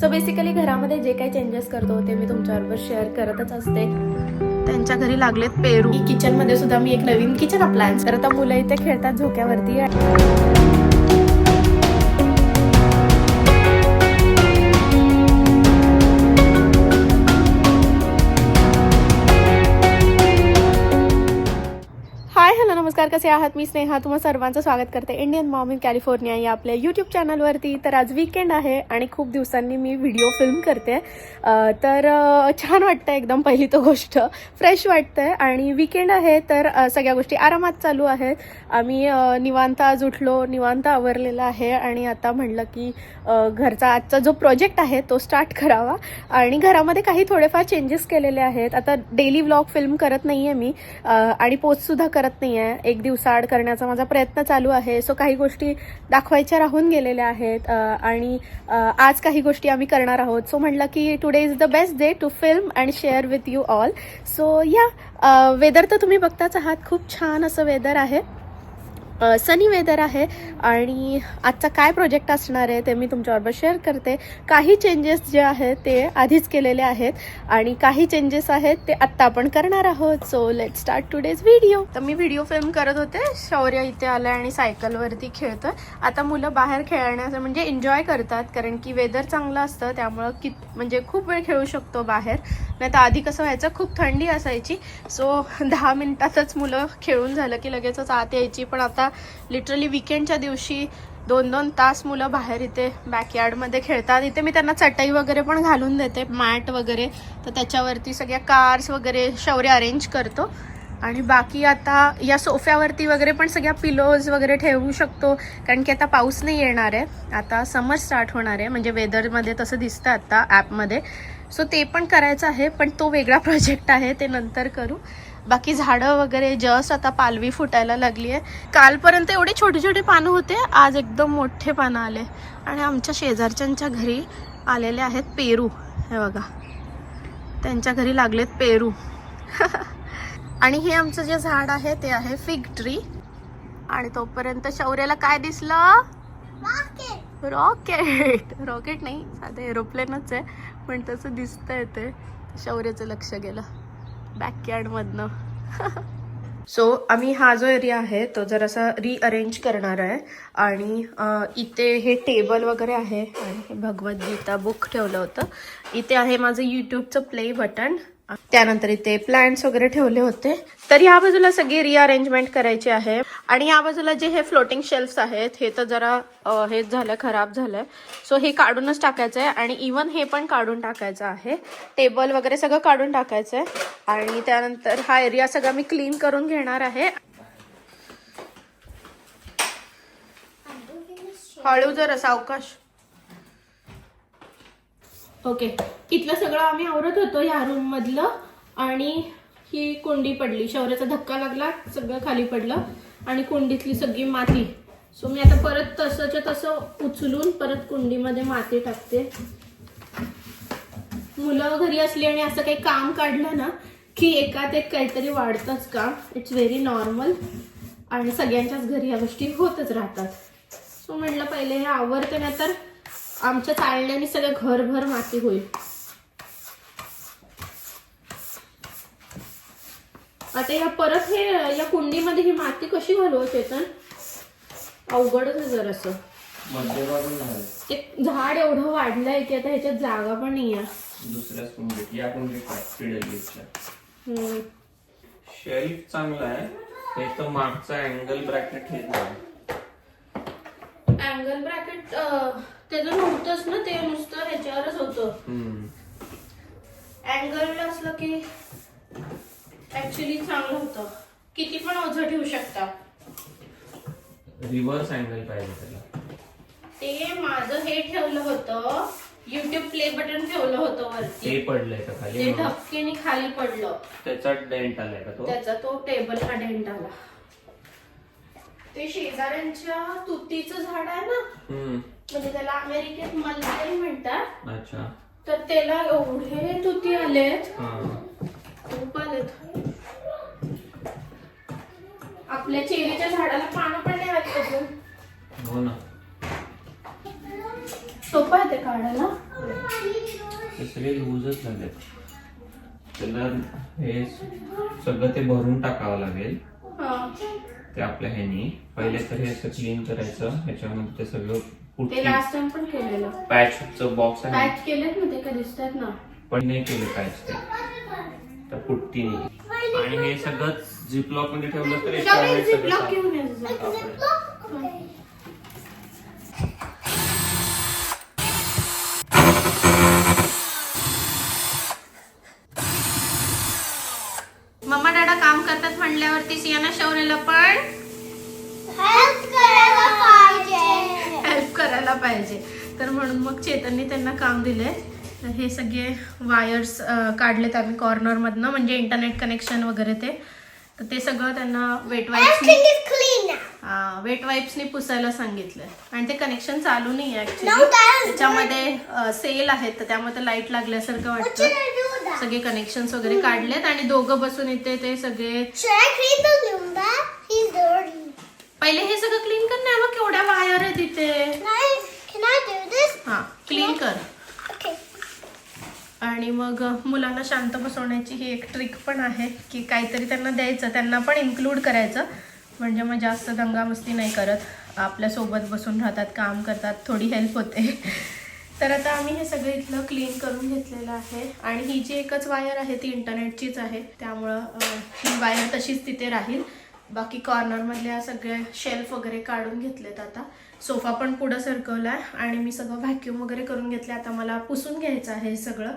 So basically घरामध्ये जे काही चेंजेस करतो ते मी तुमच्याबरोबर शेअर करतच असते. त्यांच्या घरी लागलेत पेरू. किचनमध्ये सुद्धा मी एक नवीन किचन अप्लायन्स तर आता मुलं इथे खेळतात झोक्यावरती नमस्कार कसे आहात? मी स्नेहा तुम्हा सर्वांचं स्वागत करते इंडियन मॉम इन कॅलिफोर्निया या आपल्या यूट्यूब चॅनलवरती तर आज वीकेंड आहे आणि खूप दिवसांनी मी व्हिडिओ फिल्म करते. तर छान वाटतं एकदम पहिली तो गोष्ट. फ्रेश वाटतंय आणि वीकेंड आहे तर सगळ्या गोष्टी आरामात चालू आहेत. आम्ही निवांत आज उठलो निवांत आवरलेला आहे आणि आता म्हणलं की घरचा आजचा जो प्रोजेक्ट आहे तो स्टार्ट करावा. आणि घरामध्ये काही थोडेफार चेंजेस केलेले आहेत. आता डेली व्लॉग फिल्म करत नाही आहे मी आणि पोस्टसुद्धा करत नाही आहे एक दिवसाआड करण्याचा माझा प्रयत्न चालू आहे. सो काही गोष्टी दाखवायच्या राहून गेलेल्या आहेत आणि आज काही गोष्टी आम्ही करणार आहोत. सो म्हटलं की today is the best day to film and share with you all so या वेदर तर तुम्ही बघताच आहात. खूप छान असं वेदर आहे. सनी वेदर आहे आणि आजचा काय प्रोजेक्ट असणार आहे ते मी तुमच्याबरोबर शेअर करते. काही चेंजेस जे आहेत ते आधीच केलेले आहेत आणि काही चेंजेस आहेत ते आत्ता आपण करणार आहोत. So let start today's video तर मी व्हिडिओ फिल्म करत होते. शौर्य इथे आलं आणि सायकलवरती खेळतं आता मुलं बाहेर खेळण्याचं म्हणजे एन्जॉय करतात. कारण की वेदर चांगलं असतं त्यामुळं कित म्हणजे खूप वेळ खेळू शकतो बाहेर. नाही तर आधी कसं व्हायचं खूप थंडी असायची. सो दहा मिनटातच मुलं खेळून झालं की लगेचच आत यायची. पण आता लिटरली विकेंडच्या दिवशी दोन दोन तास मुलं बाहेर इथे बॅकयार्डमध्ये खेळतात. इथे मी त्यांना चटई वगैरे पण घालून देते मॅट वगैरे. तर त्याच्यावरती सगळ्या कार्स वगैरे शौर्य अरेंज करतो. आणि बाकी आता या सोफ्यावरती वगैरे पण सगळ्या पिलोज वगैरे ठेवू शकतो. कारण की आता पाऊस नाही येणार आहे. आता समर स्टार्ट होणार आहे. म्हणजे वेदरमध्ये तसं दिसतं आता ॲपमध्ये सो ते पण करायचं आहे. पण तो वेगळा प्रोजेक्ट आहे. ते नंतर करू. बाकी झाडं वगैरे जस्ट आता पालवी फुटायला लागली आहे. कालपर्यंत एवढे छोटे छोटे पानं होते. आज एकदम मोठे पानं आले. आणि आमच्या शेजारच्यांच्या घरी आलेले आहेत पेरू. हे बघा. त्यांच्या घरी लागलेत पेरू. आणि हे आमचं जे झाड आहे ते आहे फिग ट्री आणि तोपर्यंत शौर्याला काय दिसलं? रॉकेट रॉकेट नाही साधं एरोप्लेनच आहे पण तसं दिसतंय ते. शौर्याचं लक्ष गेलं. बॅकयार्डमधनं सो आम्ही हा जो एरिया आहे तो जरासा रिअरेंज करणार आहे. आणि इथे हे टेबल वगैरे आहे. आणि हे भगवद्गीता बुक ठेवलं होतं. इथे आहे माझं यूट्यूबचं प्ले बटन त्यानंतर इथे प्लांट्स वगैरे ठेवले होते. तर या बाजूला सगळी रिअरेंजमेंट करायची आहे. आणि या बाजूला जे हे फ्लोटिंग शेल्फ्स आहेत हे तर जरा हेच झालं खराब झालंय. सो हे काढूनच टाकायचं आहे आणि इवन हे पण काढून टाकायचं आहे. टेबल वगैरे सगळं काढून टाकायचं आहे आणि त्यानंतर हा एरिया सगळा मी क्लीन करून घेणार आहे. हळू जरा सावकाश ओके. इथलं सगळं आम्ही आवरत होतो या रूम मधलं आणि ही कुंडी पडली. शौर्याचा धक्का लागला सगळं खाली पडलं आणि कुंडीतली सगळी माती. सो मी आता परत तसंच्या तसं उचलून परत कुंडीमध्ये माती टाकते. मुलं घरी असली आणि असं काही काम काढलं ना की एकात एक काहीतरी वाढतंच काम. इट्स व्हेरी नॉर्मल आणि सगळ्यांच्याच घरी या गोष्टी होतच राहतात. सो म्हटलं पहिले हे आवरते ना तर आमच्या चालण्याने सगळं घरभर माती होईल. आता या परत हे या कुंडीमध्ये ही माती कशी घालवत तर अवघडच आहे जरासं ते झाड एवढं वाढलंय की आता ह्याच्यात जागा पण नाही आहे दुसऱ्याच कुंडीत या कुंडीत. शेल्फ चांगला आहे हे तर मागचा अँगल ब्रॅकेट हे अँगल ब्रॅकेट त्याचं नव्हतंच ना ते नुसतं ह्याच्यावरच होतं. हम्म. अँगल असलं की ऍक्च्युली चांगलं होतं. किती पण ओझं ठेवू शकता. रिव्हर्स अँगल पाहिजे त्याला. ते माझं हे ठेवलं होतं. युट्यूब प्ले बटन ठेवलं होतं वरती. ते पडलंय का खाली? म्हणून धपकेने खाली पडलं. त्याचा डेंट आलाय का तो? त्याचा तो टेबलला डेंट आला. ते शेजाऱ्यांच्या तुतीचं झाड आहे ना? हम्म. म्हणजे त्याला अमेरिकेत मलबेरी म्हणतात. अच्छा. तर त्याला एवढे तुती आलेत. हा. खूप आलेत. आपल्या चेरीच्या झाडाला पानं पण नाही आली अजून. हो ना. सोपं आहे ते काढायला. ते सगळे लूजच झाले त्याला हे सगळं ते भरून टाकावं लागेल. हा. ते आपल्या ह्यानी. पहिले तर हे असं क्लीन करायचं. ह्याच्यामध्ये ते सगळं ते पुट्टी लास्ट टाइम पण केलेलं. पॅचचं बॉक्स आहे. पॅच केलेत ना ते का दिसतात ना. पण नाही केलं पॅच ते. त्या पुट्टीने आणि हे सगळं झिपलॉकमध्ये ठेवलं तर सगळं ब्लॉक सापडेल. मम्मा डाडा काम करतात म्हणल्यावरती सियाना शौर्यला पण हेल्प करायला पाहिजे हेल्प करायला पाहिजे. तर म्हणून मग चेतनने त्यांना काम दिलंय तर हे सगळे वायर्स काढलेत आम्ही कॉर्नरमधनं म्हणजे इंटरनेट कनेक्शन वगैरे ते. तर ते सगळं त्यांना वेट वाईप्सनी. वेट वाईप्सनी पुसायला सांगितलंय आणि ते कनेक्शन चालू नाही आहे is त्याच्यामध्ये सेल आहेत तर त्यामध्ये लाइट लागल्यासारखं वाटतं? सगळे कनेक्शन्स वगैरे काढलेत आणि दोघं बसून इथे ते सगळे. पहिले हे सगळं क्लीन कर ना मग केवढ्या वायर आहेत इथे? क्लीन कर. आणि मग मुलांना शांत बसवण्याची ही एक ट्रिक पण आहे की काहीतरी त्यांना द्यायचं त्यांना पण इन्क्लूड करायचं. म्हणजे मग जास्त दंगामस्ती नाही करत. आपल्यासोबत बसून राहतात काम करतात थोडी हेल्प होते. तर आता आम्ही हे सगळं इथलं क्लीन करून घेतलेलं आहे. आणि ही जी एकच वायर आहे ती इंटरनेटचीच आहे. त्यामुळं ही वायर तशीच तिथे राहील. बाकी कॉर्नरमधल्या सगळे शेल्फ वगैरे काढून घेतलेत आता. सोफा पण पुढं सरकवला आहे आणि मी सगळं व्हॅक्यूम वगैरे करून घेतले आता मला पुसून घ्यायचं आहे हे सगळं.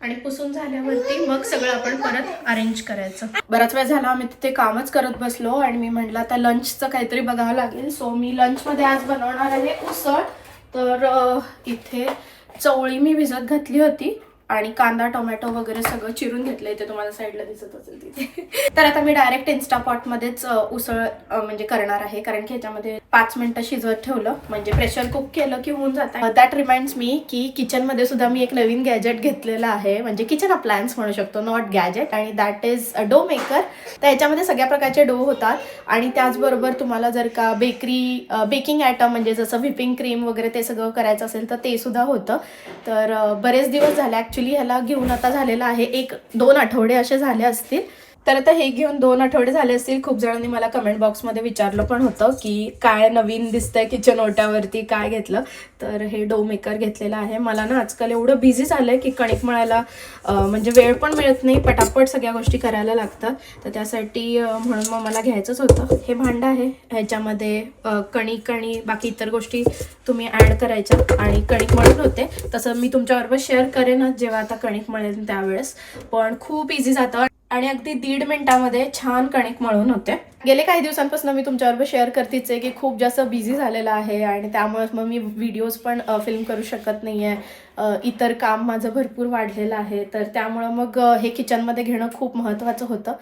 आणि पुसून झाल्यावरती मग सगळं आपण परत अरेंज करायचं. बराच वेळ झाला आम्ही तिथे कामच करत बसलो आणि मी म्हटलं आता लंचचं काहीतरी बघावं लागेल. सो मी लंचमध्ये आज बनवणार आहे उसळ. तर इथे चवळी मी भिजत घातली होती. आणि कांदा टोमॅटो वगैरे सगळं चिरून घेतलं इथे तुम्हाला साईडला दिसत असेल तिथे. तर आता मी डायरेक्ट इन्स्टापॉटमध्येच उसळ म्हणजे करणार आहे. कारण की ह्याच्यामध्ये पाच मिनटं शिजवत ठेवलं. म्हणजे प्रेशर कुक केलं की होऊन जातं. दॅट रिमाइंड्स मी की किचनमध्ये सुद्धा मी एक नवीन गॅजेट घेतलेलं आहे. म्हणजे किचन अप्लायन्स म्हणू शकतो नॉट गॅजेट आणि दॅट इज डो मेकर तर याच्यामध्ये सगळ्या प्रकारचे डो होतात. आणि त्याचबरोबर तुम्हाला जर का बेकरी बेकिंग आयटम म्हणजे जसं व्हिपिंग क्रीम वगैरे ते सगळं करायचं असेल तर ते सुद्धा होतं. तर बरेच दिवस झाले. ॲक्च्युली ह्याला घेऊन आता झालेलं आहे. एक दोन आठवडे असे झाले असतील. तर आता हे घेऊन दोन आठवडे झाले असतील. खूप जणांनी मला कमेंट बॉक्समध्ये विचारलं पण होतं की काय नवीन दिसतंय किचन ओट्यावरती काय घेतलं? तर हे डो मेकर घेतलेलं आहे. मला ना आजकाल एवढं बिझी झालंय की कणिक मळायला म्हणजे वेळ पण मिळत नाही. पटापट सगळ्या गोष्टी करायला लागतात. तर त्यासाठी म्हणून मग मला घ्यायचंच होतं. हे भांडं आहे. ह्याच्यामध्ये कणिक आणि बाकी इतर गोष्टी तुम्ही ॲड करायच्या आणि कणिक मळून होते. तसं मी तुमच्याबरोबर शेअर करेनच जेव्हा आता कणिक मळेल त्यावेळेस. पण खूप इझी जातं. आणि अगदी दीड मिनिटामध्ये छान कणिक मळून होते. गेले काही दिवसांपासून मी तुमच्याबरोबर शेअर करतेच आहे की खूप जास्त बिझी झालेलं आहे आणि त्यामुळेच मग मी व्हिडिओज पण फिल्म करू शकत नाही आहे इतर काम माझं भरपूर वाढलेलं आहे. तर त्यामुळं मग हे किचनमध्ये घेणं खूप महत्त्वाचं होतं.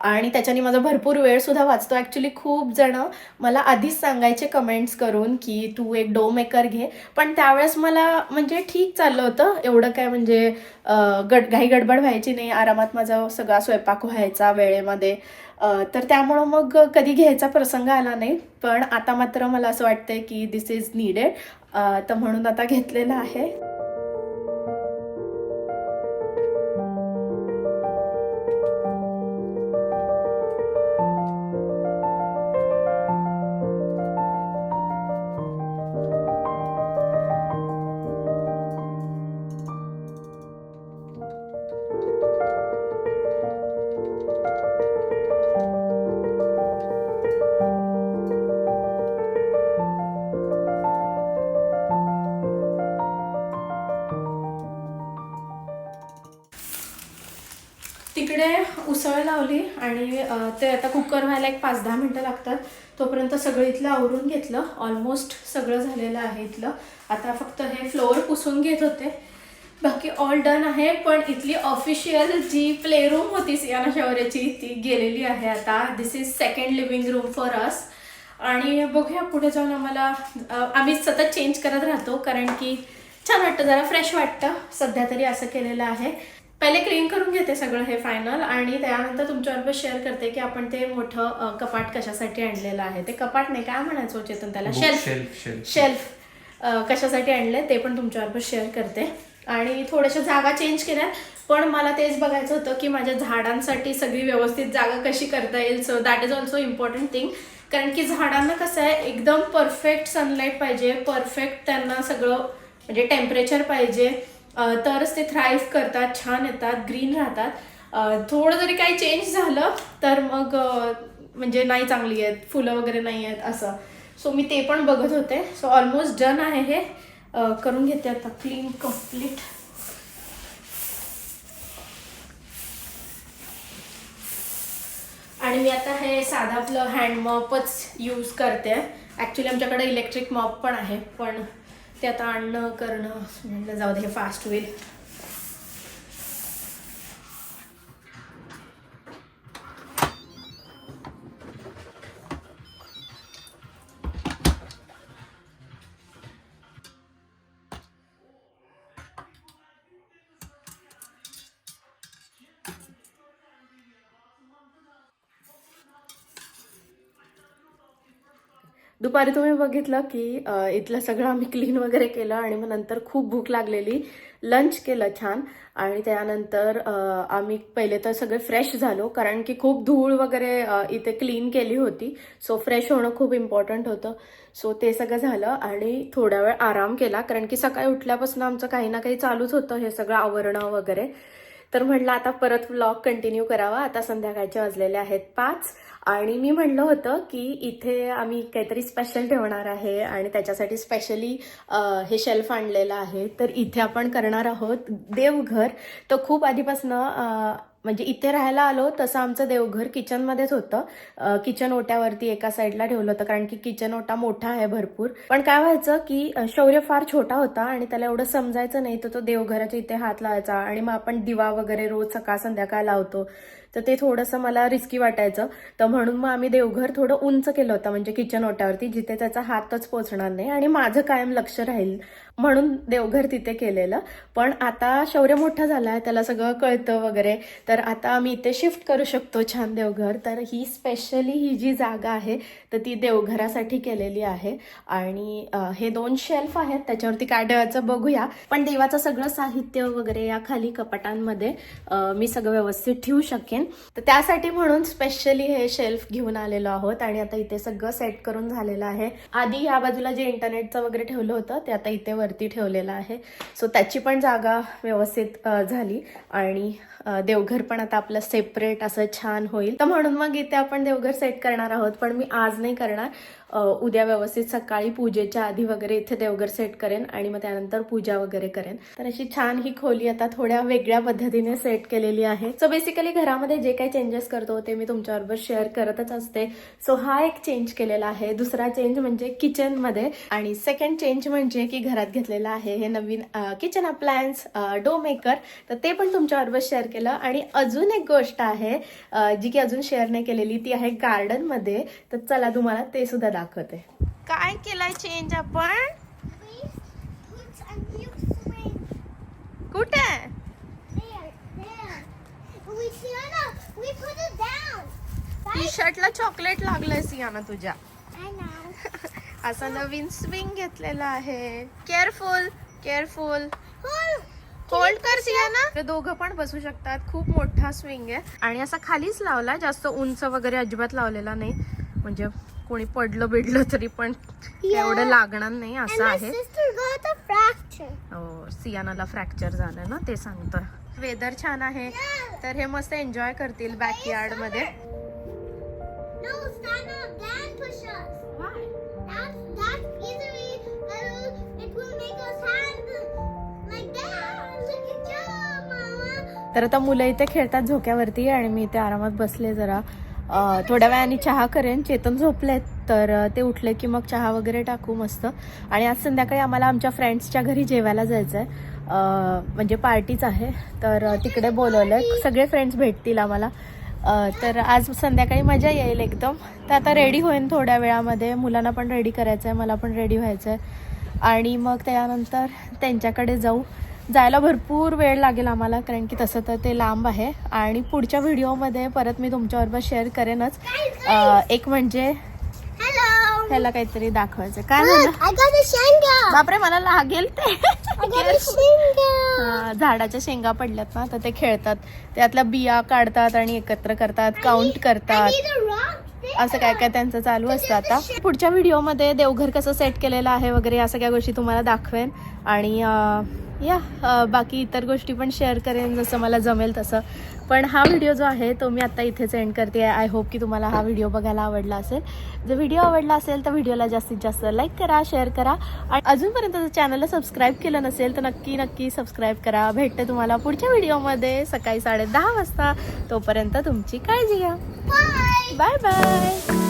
आणि त्याच्याने माझा भरपूर वेळसुद्धा वाचतो. ॲक्च्युली खूप जणं मला आधीच सांगायचे कमेंट्स करून की तू एक डो मेकर घे. पण त्यावेळेस मला म्हणजे ठीक चाललं होतं. एवढं काय म्हणजे गड घाई गडबड व्हायची नाही. आरामात माझा सगळा स्वयंपाक व्हायचा वेळेमध्ये. तर त्यामुळं मग कधी घ्यायचा प्रसंग आला नाही. पण आता मात्र मला असं वाटतंय की दिस इज नीडेड तर म्हणून आता घेतलेलं आहे. उसळ लावली आणि ते आता कुकर व्हायला एक पाच दहा मिनटं लागतात. तोपर्यंत सगळं इथलं आवरून घेतलं. ऑलमोस्ट सगळं झालेलं आहे इथलं. आता फक्त हे फ्लोअर पुसून घेत होते. बाकी ऑल डन आहे पण इथली ऑफिशियल जी प्ले रूम होती सियाना शौर्याची ती गेलेली आहे आता. This is second living room for us आणि बघूया पुढे जाऊन आम्हाला आम्ही सतत चेंज करत राहतो कारण की छान वाटतं जरा फ्रेश वाटतं. सध्या तरी असं केलेलं आहे. पहिले क्लीन करून घेते सगळं हे फायनल आणि त्यानंतर तुमच्याबरोबर शेअर करते की आपण ते मोठं कपाट कशासाठी आणलेलं आहे. ते कपाट नाही काय म्हणायचं हो चेतन त्याला? शेल्फ शेल्फ शेल्फ कशासाठी आणले ते पण तुमच्याबरोबर शेअर करते. आणि थोड्याशा जागा चेंज केल्या पण मला तेच बघायचं होतं की माझ्या झाडांसाठी सगळी व्यवस्थित जागा कशी करता येईल. So that is also important thing कारण की झाडांना कसं आहे एकदम परफेक्ट सनलाईट पाहिजे परफेक्ट त्यांना सगळं म्हणजे टेम्परेचर पाहिजे. तरच ते थ्राईव्ह करतात छान येतात ग्रीन राहतात. थोडं जरी काही चेंज झालं तर मग म्हणजे नाही चांगली आहेत फुलं वगैरे नाही आहेत असं. सो मी ते पण बघत होते. सो ऑलमोस्ट डन आहे हे. करून घेते आता. क्लीन कंप्लीट आणि मी आता हे साधा आपलं हँड मॉपच यूज करते. ॲक्च्युली आमच्याकडे इलेक्ट्रिक मॉप पण आहे पण ते आता आणणं करणं म्हटलं जाऊ दे हे फास्ट होईल. दुपारी तुम्ही बघितलं की इथलं सगळं आम्ही क्लीन वगैरे केलं आणि मग नंतर खूप भूक लागलेली. लंच केलं छान. आणि त्यानंतर आम्ही पहिले तर सगळे फ्रेश झालो कारण की खूप धूळ वगैरे इथे क्लीन केली होती. सो फ्रेश होणं खूप इम्पॉर्टंट होतं. सो ते सगळं झालं आणि थोडा वेळ आराम केला कारण की सकाळी उठल्यापासून आमचं काही ना काही चालूच होतं हे सगळं आवरणं वगैरे. तर म्हटलं आता परत व्लॉग कंटिन्यू करावा. आता संध्याकाळचे वाजलेले आहेत पाच. आणि मी म्हणलं होतं की इथे आम्ही काहीतरी स्पेशल ठेवणार आहे आणि त्याच्यासाठी स्पेशली हे शेल्फ आणलेलं आहे. तर इथे आपण करणार आहोत देवघर. तर खूप आधीपासनं म्हणजे इथे राहायला आलो तसं आमचं देवघर किचनमध्येच होतं. किचन ओट्यावरती एका साईडला ठेवलं होतं कारण की किचन ओटा मोठा आहे भरपूर. पण काय व्हायचं की शौर्य फार छोटा होता आणि त्याला एवढं समजायचं नाही तर तो देवघराच्या इथे हात लावायचा आणि मग आपण दिवा वगैरे रोज सकाळ संध्याकाळ लावतो. तर ते थोडंसं मला रिस्की वाटायचं. तर म्हणून मग आम्ही देवघर थोडं उंच केलं होतं म्हणजे किचन ओट्यावरती जिथे त्याचा हातच पोचणार नाही आणि माझं कायम लक्ष राहील म्हणून देवघर तिथे केलेलं. पण आता शौर्य मोठा झाला आहे त्याला सगळं कळतं वगैरे. तर आता आम्ही इथे शिफ्ट करू शकतो छान देवघर. तर ही स्पेशली ही जी जागा आहे तर ती देवघरासाठी केलेली आहे. आणि हे दोन शेल्फ आहेत त्याच्यावरती काय ठेवायचं बघूया. पण देवाचं सगळं साहित्य वगैरे या खाली कपाटांमध्ये मी सगळं व्यवस्थित ठेवू शकेन. तर त्यासाठी म्हणून स्पेशली हे शेल्फ घेऊन आलेलो आहोत आणि आता इथे सगळं सेट करून झालेलं आहे. आधी या बाजूला जे इंटरनेटचं वगैरे ठेवलं होतं ते आता इथे वरती ठेवलेलं आहे. सो त्याची पण जागा व्यवस्थित झाली. आणि देवघर पण आता आपलं सेपरेट असं छान होईल. तर म्हणून मग इथे आपण देवघर सेट करणार आहोत पण मी आज नाही करणार. उद्या व्यवस्थित सकाळी पूजेच्या आधी वगैरे इथे देवघर सेट करेन आणि मग त्यानंतर पूजा वगैरे करेन. तर अशी छान ही खोली आता थोड्या वेगळ्या पद्धतीने सेट केलेली आहे. सो बेसिकली घरामध्ये जे काही चेंजेस करतो ते मी तुमच्याबरोबर शेअर करतच असते. सो हा एक चेंज केलेला आहे. दुसरा चेंज म्हणजे किचनमध्ये आणि सेकंड चेंज म्हणजे की घरात घेतलेलं आहे हे नवीन किचन अप्लायन्स डो मेकर तर ते पण तुमच्याबरोबर शेअर केलं. आणि अजून एक गोष्ट आहे जी की अजून शेअर नाही केलेली ती आहे गार्डनमध्ये तर चला तुम्हाला ते सुद्धा दाखवते. काय केलंय चेंज आपण? कुठे? टी शर्टला चॉकलेट लागलंय सियाना तुझ्या. असा नवीन स्विंग घेतलेला आहे. केअरफुल केअरफुल होल्ड कर सियाना ते दोघं पण बसू शकतात. खूप मोठा स्विंग आहे. आणि असा खालीच लावला जास्त उंच वगैरे अजिबात लावलेला नाही. म्हणजे कोणी पडलं बिडलं तरी पण एवढं लागणार नाही असं आहे. हो सियानाला फ्रॅक्चर झालं ना ते सांगतं वेदर छान आहे. तर हे मस्त एन्जॉय करतील बॅकयार्डमध्ये. तर आता मुलं इथे खेळतात झोक्यावरती आणि मी इथे आरामात बसले जरा. थोड्या वेळाने चहा करेन. चेतन झोपलेत तर ते उठले की मग चहा वगैरे टाकू मस्त. आणि आज संध्याकाळी आम्हाला आमच्या फ्रेंड्सच्या घरी जेवायला जायचं आहे म्हणजे पार्टीच आहे. तर तिकडे बोलवलं सगळे फ्रेंड्स भेटतील आम्हाला. तर आज संध्याकाळी मजा येईल एकदम. तर आता रेडी होईन थोड्या वेळामध्ये. मुलांना पण रेडी करायचं आहे मला पण रेडी व्हायचं आहे आणि मग त्यानंतर त्यांच्याकडे जाऊ. जायला भरपूर वेळ लागेल आम्हाला कारण की तसं तर ते लांब आहे. आणि पुढच्या व्हिडिओमध्ये परत मी तुमच्याबरोबर शेअर करेनच. एक म्हणजे. ह्याला काहीतरी दाखवायचं. काय झालं? I got a Shenga. बापरे मला लागेल ते. हा, झाडाच्या शेंगा पडल्यात ना तर ते खेळतात. त्यातल्या बिया काढतात आणि एकत्र करतात काउंट करतात. असं काय काय त्यांचं चालू असतं आता. पुढच्या व्हिडिओमध्ये देवघर कसं सेट केलेलं आहे वगैरे या सगळ्या गोष्टी तुम्हाला दाखवेन. आणि या बाकी इतर गोष्टी पण शेअर करेन जसं मला जमेल तसं. पण हा व्हिडिओ जो आहे तो मी आता इथेच एंड करते. आय होप की तुम्हाला हा व्हिडिओ बघायला आवडला असेल. जर व्हिडिओ आवडला असेल तर व्हिडिओला जास्तीत जास्त लाईक करा शेअर करा. आणि अजूनपर्यंत जर चॅनलला सबस्क्राईब केलं नसेल तर नक्की नक्की सबस्क्राईब करा. भेटते तुम्हाला पुढच्या व्हिडिओमध्ये सकाळी साडे दहा वाजता. तोपर्यंत तुमची काळजी घ्या. Bye bye